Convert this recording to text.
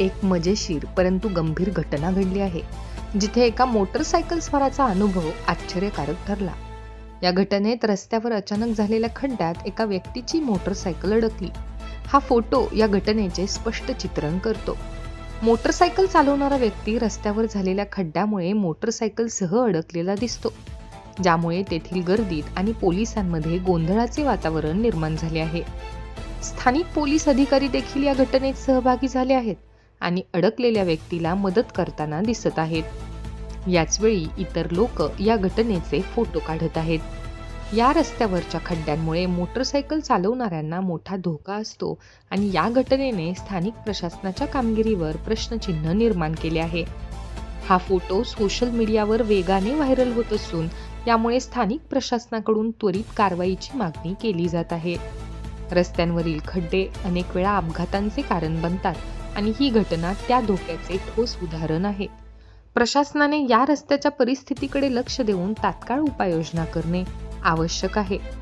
एक मजेशीर परंतु गंभीर घटना घडली आहे जिथे एका मोटरसायकल स्वाराचा अनुभव आश्चर्यकारक ठरला. या घटनेत रस्त्यावर अचानक झालेल्या खड्ड्यात एका व्यक्तीची मोटरसायकल अडकली. हा फोटो या घटनेचे स्पष्ट चित्रण करतो. मोटरसायकल चालवणारा व्यक्ती रस्त्यावर झालेल्या खड्ड्यामुळे मोटरसायकलसह अडकलेला दिसतो ज्यामुळे तेथील गर्दीत आणि पोलिसांमध्ये गोंधळाचे वातावरण निर्माण झाले आहे. स्थानिक पोलीस अधिकारी देखील या घटनेत सहभागी झाले आहेत. आणि अडकलेल्या व्यक्तीला मदत करताना दिसत आहेत. याचवेळी इतर लोक या घटनेचे फोटो काढत आहेत. या रस्त्यावरच्या खड्ड्यांमुळे मोटरसायकल चालवणाऱ्यांना मोठा धोका असतो आणि या घटनेने स्थानिक प्रशासनाच्या कामगिरीवर प्रश्नचिन्ह निर्माण केले आहे. हा फोटो सोशल मीडियावर वेगाने व्हायरल होत असून यामुळे स्थानिक प्रशासनाकडून त्वरित कारवाईची मागणी केली जात आहे. रस्त्यांवरील खड्डे अनेक वेळा अपघातांचे कारण बनतात आणि ही घटना त्या धोक्याचे ठोस उदाहरण आहे. प्रशासनाने या रस्त्याच्या परिस्थितीकडे लक्ष देऊन तात्काळ उपाययोजना करणे आवश्यक आहे.